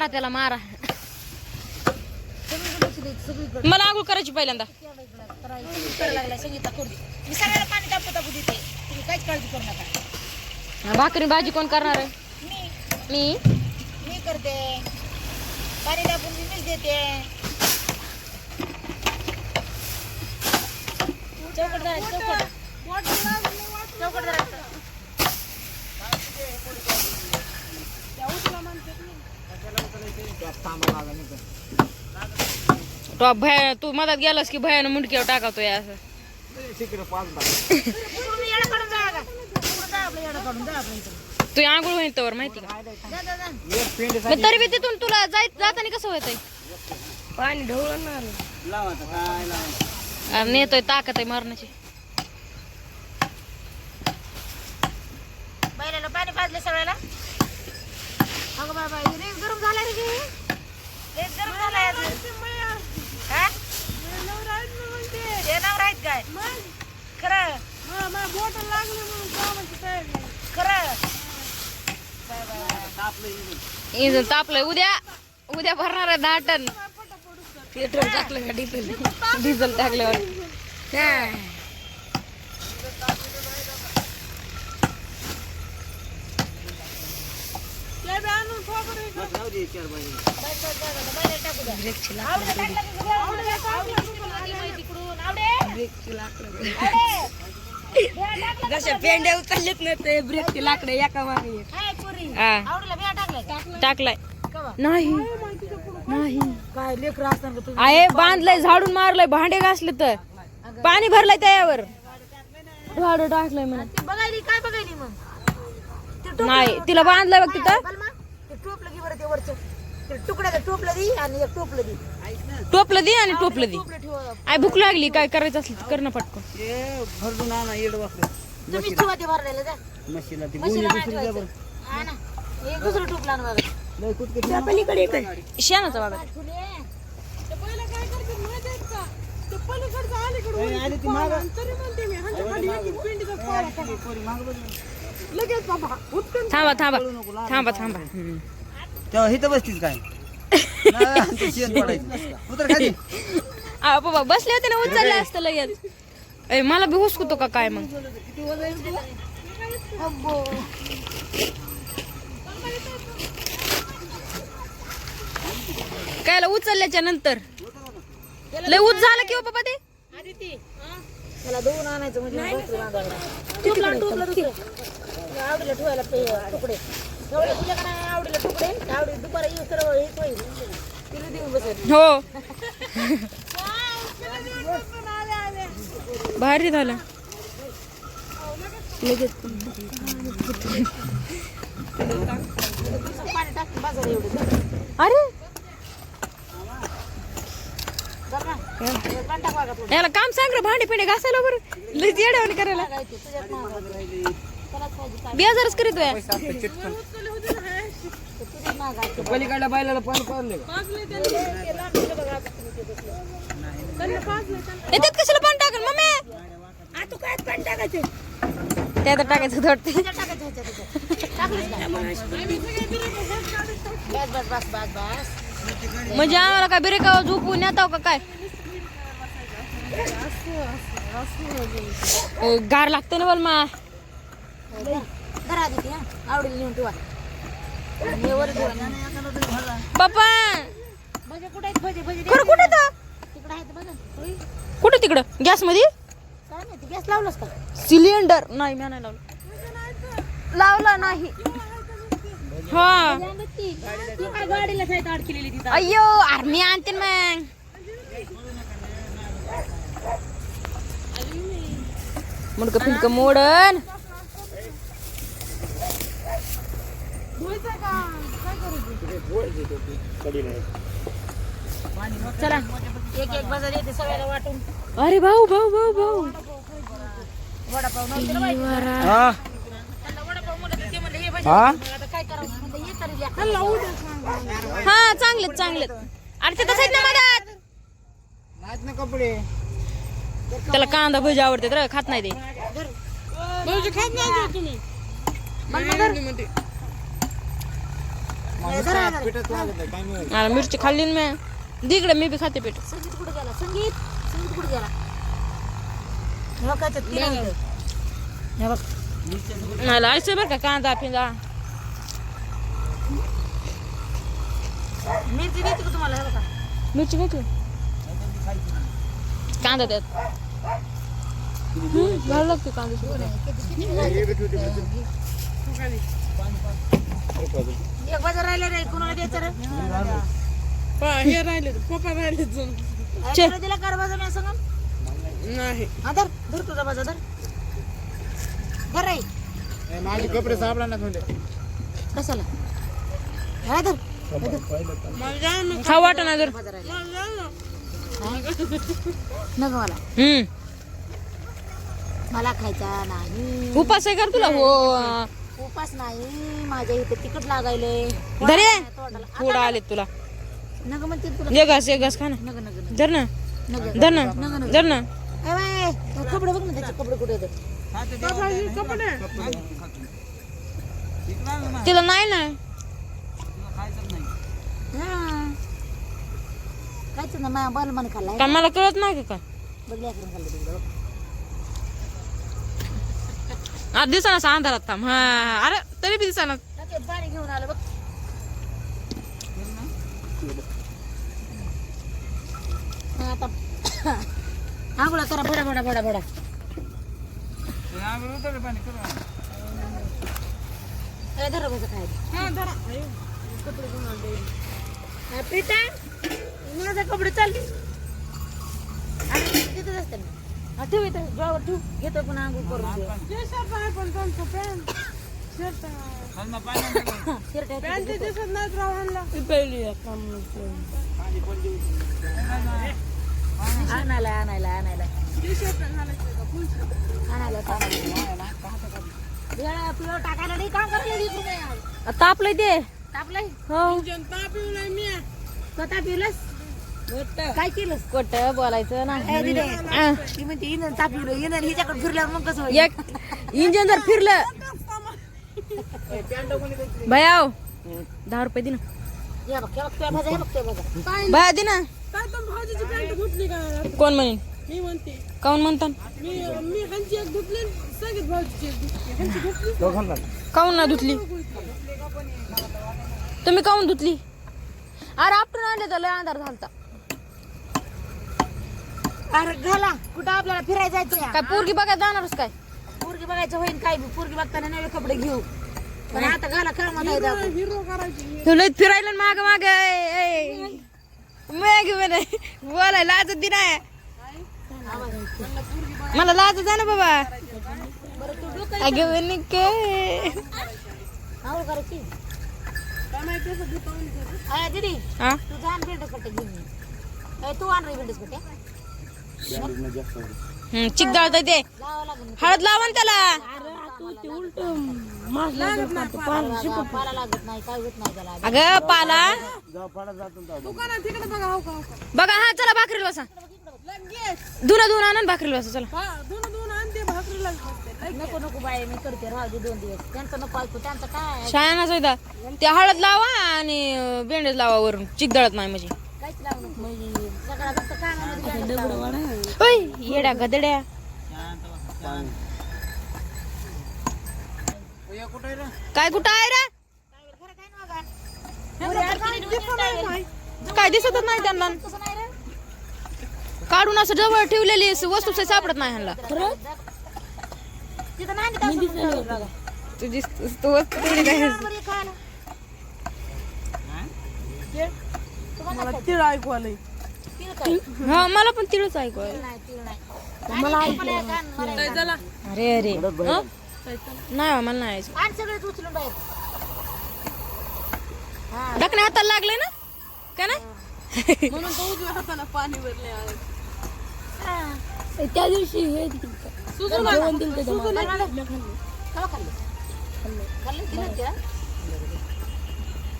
मारा त्याला मारा. सगळीकडे मला आंघोळ करायची पहिल्यांदा. लागलाय संगीता करू दे. मी सगळ्याला पाणी टाकू टाकू देते तुम्ही काहीच काळजी करू नका भाकरी भाजी कोण करणार आहे? मी. मी मी करते. पाणी टाकून मी मीच देते. चौकट धरायचं चौकट. चौकट धरायचं टॉप भया तू मधात गेलास की भयानं मुंडक्यावर टाकावतोय असं. तू आंघोळ होईल तर माहिती का? तरी बी तिथून तुला जाय जाताना कसं होतंय? पाणी ढवळून नेतोय ताकद आहे मरणाची बैलाला पाणी पाजले सगळ्याला रेस गरम झाला रे. हे. रेस गरम झाला. हा? काय खरं बोट लागले म्हणून कामाची तयारी खरं? इंजन तापलंय उद्या उद्या भरणार आहे दहा टन पेट्रोल टाकलं का डिझेल? डिझेल टाकल्यावर ते बी आणून ठोकर इकडं. बैलाला टाकू द्या. आवडे टाकला की सगळं आवडे टाकलं. आवडे टाकलं की माहिती इकडून. जसे पेंड्या उचललेत ना ते ब्रेकचे लाकडे एका मागे टाकलाय? नाही. नाही. काय लेकरं असताना? आहे बांधलंय झाडून मारलंय भांडे घासले तर. पाणी भरलंय त्यावर. झाडू टाकलंय म्हणा ती बघायली काय बघायली मग? नाही तिला बांधलंय बघ तिथं बलमा, ते टोपलं घे बरं ते वरचं. ते तुकड्याचं टोपलं दे आणि एक टोपलं दे. टोपलं दे आणि टोपलं दे. टोपलं ठेव. आय भूक लागली काय करायचं असलं तर कर ना पटकन. तुम्हीच ठेवा ते भरलेलं जा म्हशीला ती म्हशीला नाही ठेवायचं. हा ना. हे दुसरं टोपलं आण बघा त्या पलीकडे एक आहे. शेणाचा? ते बाबा थांबा थांबा. थांबा थांबा. हम्म. तेव्हा इथं बसतीस काय? नाही, ते शेण पडायचं उतर खाली आ, बाबा बसले होते ना उचललं असतं लगेच. ए, मला बी हुसकुतो का काय मग? कायला उचलल्याच्या नंतर? लय उच झालं की हो बाबा ते? त्याला दोन आणायचं म्हणजे आवडीला ठेवायला पे- तुकडे एवढे तुझ्याकडे आवडीला तुकडे त्या आवडी दुपारा येऊ सर्व हेच होईल. तिला देऊन बसेल. हो. भारी झालं. लगेच पाणी टाकून बाजार एवढं अरे! पाणी याला काम सांग रे भांडे पिंडे घासायला बरं. लय येड्यावानी करायला. बेजारच करीत होय. ते तुझ्यात महाग आहे पलीकडल्या बायला पाणी पाडले कशाला पाणी टाकन मम्मी? तू काय पाणी टाकायचे त्यात टाकायचं बस म्हणजे आम्हाला काय बिरेकावर झोपून येताव का काय? ओ, गार लागते ना देते हा. आवडीला नेऊन ठेवा हे वर ठेवा पप्पा! कुठे खरं कुठे कुठे तिकडं? गॅसमध्ये गॅस लावलास का सिलेंडर. नाही मी नाही लावलं. लावला नाही. हा. अय्यो अरे मी आणते ना मग. मुडक फिडक मोडन चला एक एक बाजार येते सगळ्याला वाटून. अरे भाऊ भाऊ भाऊ भाऊ. वडापाव नव्हते ना बाई. हा? त्यांना वडापाव म्हणत होते, ते म्हणले हे भजे हा? मग आता काय करावं? म्हणलं ये तरी द्या. हा चांगलेत चांगलेत. अरे ते तसं ना मदत ना कपडे. त्याला कांदा भजी आवडते तर खात नाही ते. भाऊजी खात नाही का तुम्ही? धरा, धरा. पिठात लागत आहे, काय नाही. मला मिरची खाल्ली ना मी. दिकडे मी बी खाते पीठ. संगीत कुठे गेला? संगीत? संगीत कुठे गेला. हे बघ मला आयचं बरं का? कांदा पिंदा मिरची देते का तुम्हाला? हे बघा. मिरची घ्यायची कांदा त्यात हम्म, भारी लागते कांदा. एक बाजार राहिला रे कोणाला द्यायचं रे? पा- हे राहिले पप्पा राहिले जण तुला दिला कर बाजार मी सांग नाही. हा धर धर तुझा बाजार धर. धर रे. माझे कपडे सापडा ना थोडे. कशाला? हा धर. मला जाऊ ना खाऊ ना जर बाजार राहिला. मला जाऊ ना नको मला. हम्म. मला खायचा नाही. उपास आहे कर तुला? हो उपास नाही. माझ्या इथे तिकट लागायले धरे थोडं आले तुला. नग म्हणते तुला. ये घास खा ना. नग नग नग. धर ना. धर ना. धर कपडे बघ ना त्याचे. कपडे कुठे कपडे तिला नाही ना. कायच ना मन खाल्लाय. मला कळत नाही का? खाल्लं आज दिसा ना अंधारात थांब. हा अरे तरी बी दिसा ना पाणी घेऊन आलं बघ. हा, आता आंघोळा करा हे पाणी करू. ना. ए, धर बघ खायचं हा धरा. अयो, कपडे घेऊन आले. हा, प्रीता माझा कपडे चाल आणि तिथेच असते ना. हा, ठेव इथं ड्रॉवर ठेव. घेतो पुन्हा आंघोळ करून शर्ट आहे पण त्यांचं पॅन्ट शर्ट पाणी? शर्ट आहे पॅन्ट दिसत नाहीत रावांना. आणायला आणायला आणायला. टी शर्ट घालायचं का? फुल शर्ट आणायला आणायला. वेळा पिवळं टाकायला नाही काम करायला आज. तापलंय ते. टाकलंय हो. इंजन ताप येऊ नाही मी स्वतः पिवलंस काय केलंस कोट बोलायचं ना. ती म्हणते इनं तापिवलं इनं हिच्याकडे फिरल्यावर मग कसं होईल? एक इंजन जर फिरलं. भयाव दहा रुपये दे ना. भया दे ना कोण म्हणेन मी म्हणते. काऊन म्हणतात काऊन ना धुतली? तुम्ही काऊन धुतली? अरे आपण आले तर लय अंधार झालता. अरे घाला कुठं आपल्याला फिरायला जायचं काय पोरगी बघायला जाणारच काय? पोरगी बघायचं होईल काय बी पोरगी बघताना नवे कपडे घेऊ. पण आता घाला आहे दाखव. हिरो करायची तुला फिरायला माग माग माग म्हणे. बोलाय लाज दे ना मला लाज जा ना बाबा. अगे म्हणे करायची. अय दीदी हा? तू घेऊन ये. तू आण रे कट्टे हम्म, चिक ते हळद लावा ना त्याला. पाला अगं पाला. बघा हा चला भाकरीला बसा. धुना धुना आण भाकरीला बसा चला. भाकरीला नको नको बाय मी करते राहू दोन दिवस त्यांचं नको ऐकू त्यांचं काय शाळाना सुद्धा. ते हळद लावा आणि बेंडेज लावा वरून. चिक दळत नाही म्हणजे. काहीच लावू नको कामामध्ये गदड्या. काय कुठं आहे रे? काय दिसत नाही त्यांना. काढून असं जवळ ठेवलेली वस्तू सापडत नाही ह्यांना. तुझी तू वस्तू मला तिळ ऐकू आलंय. हा मला पण तिळच ऐकू नाही, नाही. मला अरे अरे हं? नाही हो, मला नाही यायचं. आण सगळेच उचलून बाहेर हा ढकणे हाताला लागले ना का ना म्हणून तो उजव्या हाताला पाणी भरले आहे हा. त्या दिवशी हे जेवण खाल्लं? खाल्लं दिलं तिला?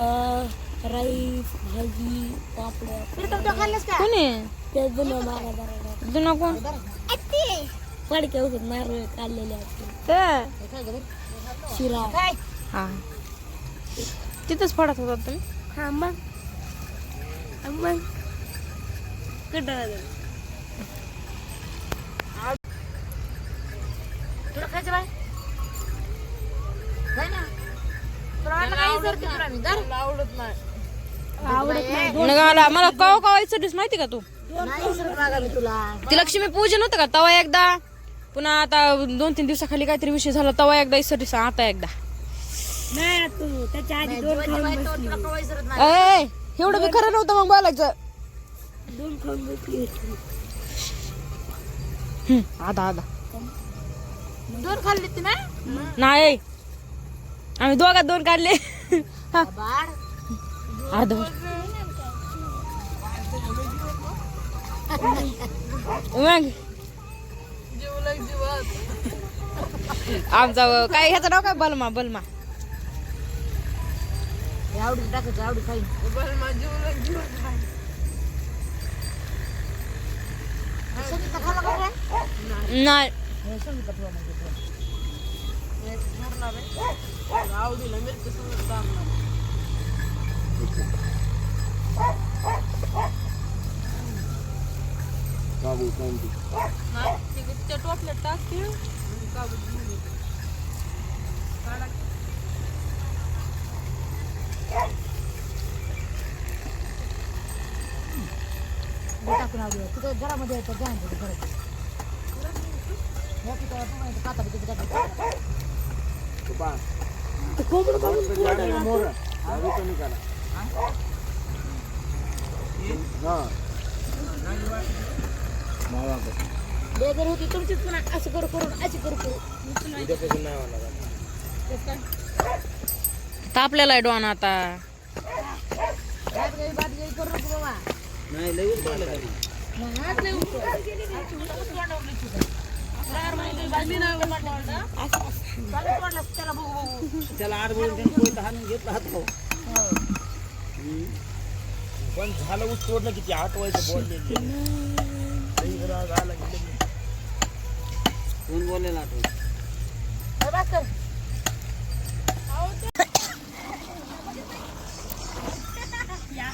राईस भाजी पापड्या प्रीतम, तू खाल्लंस का? कोणी जुना कोण? पडक्या होतात नारळ काढलेले ते काय गं बाई? शिरा. काय? हा. तिथंच पडत होता तुम्ही? हा मग. मग. कुठं आवडत नाही. मला मला कवा कवा विसरलीस माहिती का तू? नाही विसरत रागा मी तुला. ती लक्ष्मी पूजन होतं का? तवा एकदा. पुन्हा आता दोन तीन दिवसाखाली काहीतरी विषय झाला तवा एकदा विसरलीस आता एकदा. ए एवढं बी खरं नव्हतं मग बोलायचं. हम्म, आधा आधा. दोन खाल्ली ती ना? नाही. आम्ही दोघात दोन काढले. हा, अर्ध मग? आमचा काय ह्याचं नाव काय? बलमा बलमा. आवडी टाकायचं आवडी खाईन बलमा जीवलग जीवात? नाही. आवडीला मिरची समोर टाकणार नाही त्या टोपल्यात टाकते आणि घेऊन येते. काढा टाकून आवडी तिथं घरामध्ये येतं घ्या घरात. या तिथं काता बितीचं टाकायचं. बेगर होती तुमचीच पुन्हा असं करू करून अशी करू करू तापलेला आहे डॉन आता बात गई बात गई करू नको बाबा नाही त्याला बघू बघू त्याला आठ बोलून त्यानं कोयता हाणून घेतला हातावर. पण झालं ऊस तोडलं किती आठ व्हायचं बोललेले कोण बोललेला आठवत अरे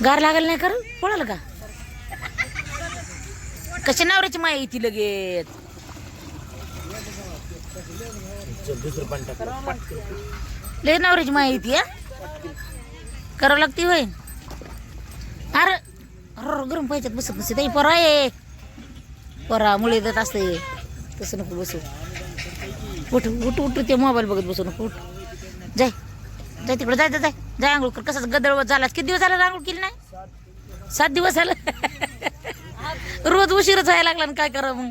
गार लागल नाही कर पळाल का? कशा नवऱ्याची माया येते लगेच? दुसरं पण लय नवऱ्याची माया येते हा? करावं लागते होय. अरे गरम पाहिजेत बसत नसते ताई परा आहे. परा मुळे देत असते. तसं नको बसू. उठ उठ उठ ते मोबाईल बघत बसू नको. उठ. जाय. जाय तिकडे. जाय जाय जाय. आंघोळ कर. कसाच गदळ झाला. किती दिवस झाला आंघोळ केली नाही? सात दिवस झालं. रोज उशीरच व्हायला लागला ना काय करा मग?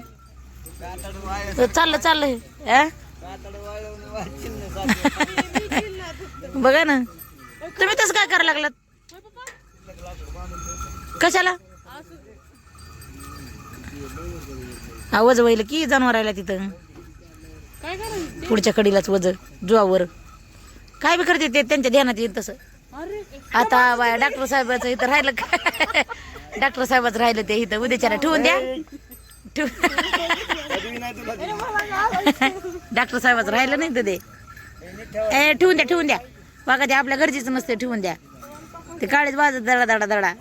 चाललं चाललंय हा? बघा ना. तुम्ही तसं काय करायला लागलात? कशाला? आवाज वैल की जनावरायला तिथं. पुढच्या कडीलाच वज जुवावर. काय बी करते ते त्यांच्या ध्यानात येईल तसं. आता बाया डॉक्टर साहेबाचं इथं राहिलं का? डॉक्टर साहेबाचं राहिलं ते इथं. उद्याच्याला ठेवून द्या. ठेवून डॉक्टर साहेबाचं राहिलं नाही तर ते ए ठेवून द्या ठेवून द्या. बघा ते आपल्या गरजेचं नसते ठेवून द्या. ते काळीच वाजत दडा दडा दडा.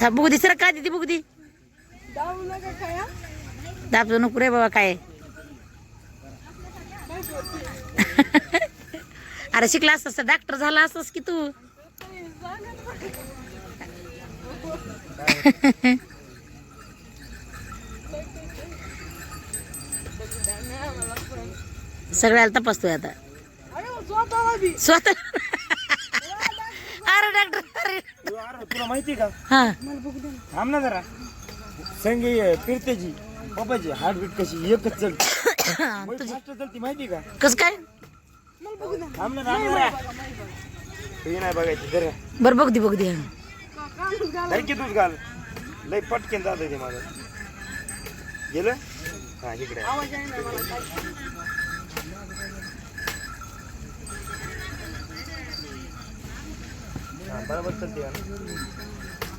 था बघू सर काय देते बघू दे दाबतो नको रे बाबा काय? अरे शिकला असतास तर डॉक्टर झाला असतास की तू? सगळ्याला तपासतोय आता. स्वतः अरे डॉक्टर अरे. अरे तुला माहिती का? हा. थांब ना जरा. संगी फिरतेची बाबाची हार्टबीट कशी एकच चलते तुझी फास्ट चलती माहिती का? कस काय? थांब ना थांब जरा. तुझी नाही बघायची जरा बर बघ दे बघ दे. घाल. लय पटकेन जात ते माझं. गेलं? हा इकडे. आवाज आहे ना मला काय हा, बरोबर चलते का ना?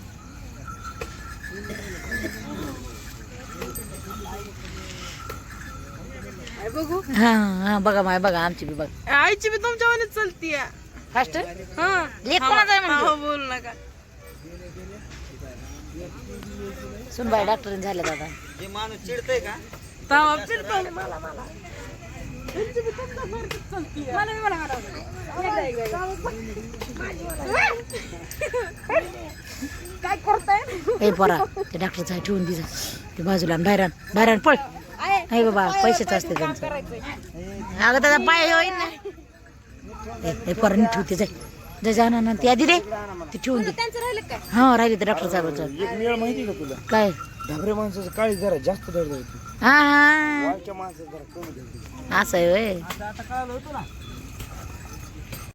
काय बघू हा हा बघा माय बघा आमची बी बघा. आईची बी तुमच्यावानीच चलतीये फास्ट हा. लेख कोणाचा आहे म्हणजे हा, बोल नका सुनबाई डॉक्टर झाले दादा. हे माणूस चिडतंय का? तवा फिरतो मला मला. त्यांची बी तुमच्यासारखीच चलतीये. काय ए पोरा ते डॉक्टरचा आहे, ठेवून दिसा ते बाजूला आणि बाहेर आण. बाहेर आण, पळ. नाही बाबा पैसेच असते त्यांचं. अगं त्याचा पाय होईल ना. ए, ए पोरा नीट ठेवते जाय. जाय जा ना ते आधी दे. ते ठेवून दे. हा राहिले ते डॉक्टर साहेबांचं. एक वेळ माहिती का तुला? काय? ढाबरे माणसाचं काळी जरा जास्त दर्द होती. हा हा. माणसाचं जरा कमी. असं आहे होय. आता आता कळालं होतं ना.